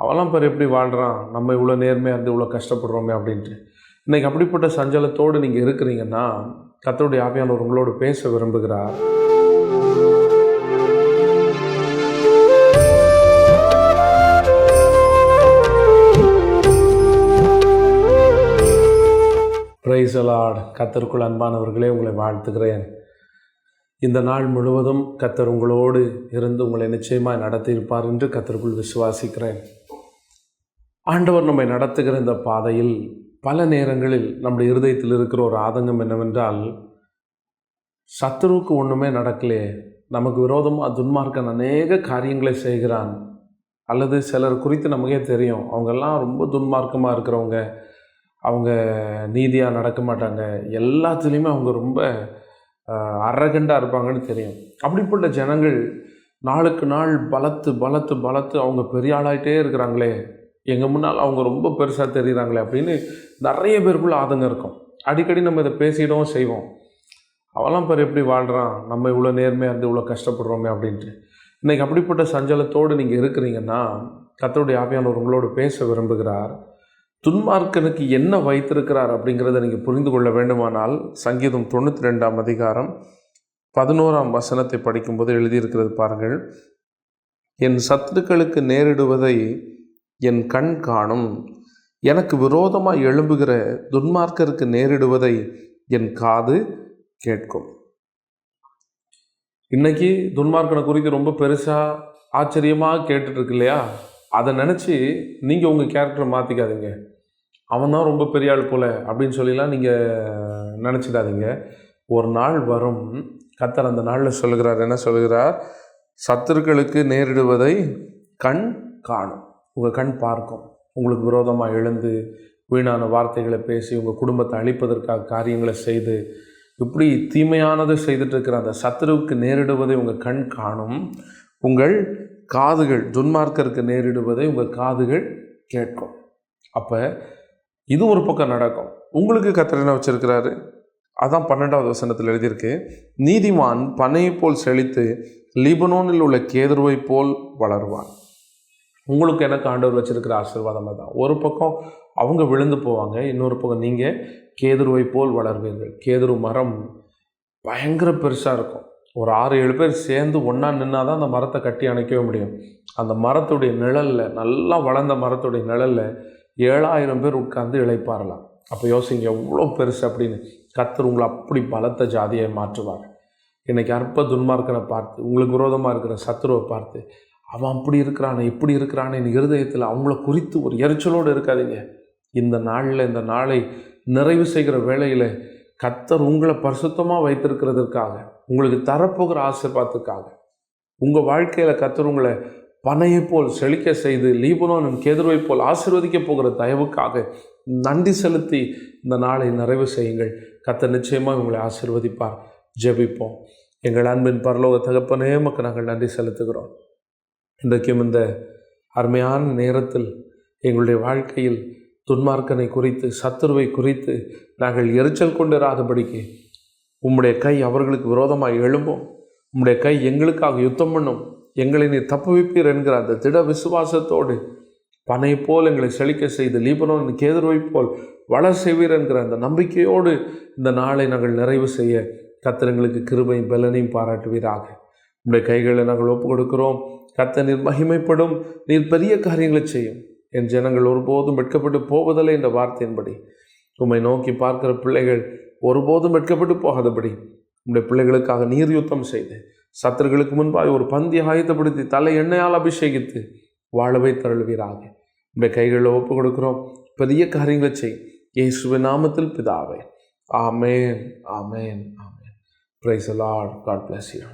அவெல்லாம் பேர் எப்படி வாழ்கிறான் நம்ம இவ்வளோ நேர்மையாக இருந்து இவ்வளோ கஷ்டப்படுறோமே அப்படின்ட்டு. இன்றைக்கி அப்படிப்பட்ட சஞ்சலத்தோடு நீங்கள் இருக்கிறீங்கன்னா கத்தருடைய ஆவியானவர் உங்களோடு பேச விரும்புகிறார். பிரைசலாட் கத்தருக்குள் அன்பானவர்களே உங்களை வாழ்த்துகிறேன். இந்த நாள் முழுவதும் கத்தர் உங்களோடு இருந்து உங்களை நிச்சயமாக நடத்தியிருப்பார் என்று கத்தருக்குள் விசுவாசிக்கிறேன். ஆண்டவர் நம்மை நடத்துகிற இந்த பாதையில் பல நேரங்களில் நம்முடைய இருதயத்தில் இருக்கிற ஒரு ஆதங்கம் என்னவென்றால் சத்துருவுக்கு ஒன்றுமே நடக்கலையே நமக்கு விரோதமாக துன்மார்க்கன் அநேக காரியங்களை செய்கிறான். அல்லது சிலர் குறித்து நமக்கே தெரியும். அவங்கெல்லாம் ரொம்ப துன்மார்க்கமாக இருக்கிறவங்க. அவங்க நீதியாக நடக்க மாட்டாங்க. எல்லாத்துலேயுமே அவங்க ரொம்ப அரகண்டாக இருப்பாங்கன்னு தெரியும். அப்படிப்பட்ட ஜனங்கள் நாளுக்கு நாள் பலத்து பலத்து பலத்து அவங்க பெரிய ஆளாகிட்டே இருக்கிறாங்களே. எங்கள் முன்னால் அவங்க ரொம்ப பெருசாக தெரிகிறாங்களே அப்படின்னு நிறைய பேருக்குள்ள ஆதங்கம் இருக்கும். அடிக்கடி நம்ம இதை பேசிடவும் செய்வோம். அவெல்லாம் பேர் எப்படி வாழ்கிறான் நம்ம இவ்வளோ நேர்மையாக இருந்து இவ்வளோ கஷ்டப்படுறோமே அப்படின்ட்டு. இன்றைக்கி அப்படிப்பட்ட சஞ்சலத்தோடு நீங்கள் இருக்கிறீங்கன்னா கத்தருடைய ஆவியானவர் உங்களோடு பேச விரும்புகிறார். துன்மார்க்கனுக்கு என்ன வைத்திருக்கிறார் அப்படிங்கிறத நீங்கள் புரிந்து கொள்ள வேண்டுமானால் சங்கீதம் தொண்ணூற்றி ரெண்டாம் அதிகாரம் பதினோராம் வசனத்தை படிக்கும்போது எழுதியிருக்கிறது பாருங்கள். என் சத்துருக்களுக்கு நேரிடுவதை என் கண் காணும். எனக்கு விரோதமாக எழும்புகிற துன்மார்க்கருக்கு நேரிடுவதை என் காது கேட்கும். இன்னைக்கு துன்மார்க்கனை குறித்து ரொம்ப பெருசாக ஆச்சரியமாக கேட்டுட்ருக்கு இல்லையா? அதை நினச்சி நீங்கள் உங்கள் கேரக்டரை மாற்றிக்காதீங்க அவன் தான் ரொம்ப பெரிய ஆள் போல அப்படின்னு சொல்லிலாம் நீங்கள் நினச்சிடாதீங்க ஒரு நாள் வரும். கத்தர் அந்த நாளில் சொல்லுகிறார் என்ன சொல்லுகிறார்? சத்துருக்களுக்கு நேரிடுவதை கண் காணும். உங்கள் கண் பார்க்கும். உங்களுக்கு விரோதமாக எழுந்து வீணான வார்த்தைகளை பேசி உங்கள் குடும்பத்தை அழிப்பதற்காக காரியங்களை செய்து இப்படி தீமையானது செய்துட்டு இருக்கிற அந்த சத்துருவுக்கு நேரிடுவதை உங்கள் கண் காணும். உங்கள் காதுகள் துன்மார்க்கருக்கு நேரிடுவதை உங்கள் காதுகள் கேட்கும். அப்போ இது ஒரு பக்கம் நடக்கும். உங்களுக்கு கத்திரனை வச்சுருக்கிறாரு வச்சிருக்கிறாரு? அதான் பன்னெண்டாவது வசனத்தில் எழுதியிருக்கு. நீதிமான் பனையை போல் செழித்து லிபனோனில் உள்ள கேதுருவை போல் வளருவான். உங்களுக்கு எனக்கு ஆண்டவர் வச்சிருக்கிற ஆசீர்வாதமாக தான் ஒரு பக்கம் அவங்க விழுந்து போவாங்க இன்னொரு பக்கம் நீங்கள் கேதுருவை போல் வளர்வீர்கள். கேதுரு மரம் பயங்கர பெருசாக இருக்கும். ஒரு ஆறு ஏழு பேர் சேர்ந்து ஒன்றா நின்னா தான் அந்த மரத்தை கட்டி அணைக்கவே முடியும். அந்த மரத்துடைய நிழலில் நல்லா வளர்ந்த மரத்துடைய நிழலில் ஏழாயிரம் பேர் உட்கார்ந்து இழைப்பாரலாம். அப்போ யோசிங்க எவ்வளோ பெருசு அப்படின்னு. கத்தர் உங்களை அப்படி பலத்த ஜாதியை மாற்றுவார். இன்றைக்கி அற்ப துன்மார்க்கனை பார்த்து உங்களுக்கு விரோதமாக இருக்கிற சத்துருவை பார்த்து அவன் அப்படி இருக்கிறானே இப்படி இருக்கிறானே இருதயத்தில் அவங்கள குறித்து ஒரு எரிச்சலோடு இருக்காதீங்க. இந்த நாளில் இந்த நாளை நிறைவு செய்கிற வேளையில் கத்தர் உங்களை பரிசுத்தமாக வைத்திருக்கிறதுக்காக உங்களுக்கு தரப்போகிற ஆசீர்வாதத்துக்காக உங்கள் வாழ்க்கையில் கத்தர் உங்களை பனையை போல் செழிக்க செய்து லீபனோனும் கேதுருவை போல் ஆசிர்வதிக்க போகிற தயவுக்காக நன்றி செலுத்தி இந்த நாளை நிறைவு செய்யுங்கள். கத்த நிச்சயமாக உங்களை ஆசிர்வதிப்பார். ஜெபிப்போம். எங்கள் அன்பின் பரலோக தகப்பனே மக்கள் நாங்கள் நன்றி செலுத்துகிறோம். இன்றைக்கும் இந்த அருமையான நேரத்தில் எங்களுடைய வாழ்க்கையில் துன்மார்க்கனை குறித்து சத்துருவை குறித்து நாங்கள் எரிச்சல் கொண்டிராதபடிக்கு உம்முடைய கை அவர்களுக்கு விரோதமாக எழும்பும். உம்முடைய கை எங்களுக்காக யுத்தம் பண்ணும். எங்களை நீ தப்புவிப்பீர் என்கிற அந்த திட விசுவாசத்தோடு பனை போல் எங்களை செழிக்க செய்து லீபனோன் கேதுருவை போல் வளர் செய்வீர் என்கிற அந்த நம்பிக்கையோடு இந்த நாளை நாங்கள் நிறைவு செய்ய கத்திரங்களுக்கு கிருபையும் பலனையும் பாராட்டுவீராக. உங்களுடைய கைகளை நாங்கள் ஒப்பு கொடுக்கிறோம் கத்த நீர் மகிமைப்படும் நீர் பெரிய காரியங்களை செய்யும். என் ஜனங்கள் ஒருபோதும் வெட்கப்பட்டு போவதில்லை என்ற வார்த்தையின்படி. உம்மை நோக்கி பார்க்கிற பிள்ளைகள் ஒருபோதும் வெட்கப்பட்டு போகாதபடி. உங்களுடைய பிள்ளைகளுக்காக நீர் யுத்தம் செய்து சத்தர்களுக்கு முன்பாக ஒரு பந்தி ஆயத்தப்படுத்தி தலை எண்ணெயால் அபிஷேகித்து வாழவை தருள்வீராக. உங்களுடைய கைகளில் ஒப்பு கொடுக்குறோம். பெரிய காரியங்களை செய். இயேசுவின் நாமத்தில் பிதாவே. Amen amen amen. Praise Lord God bless you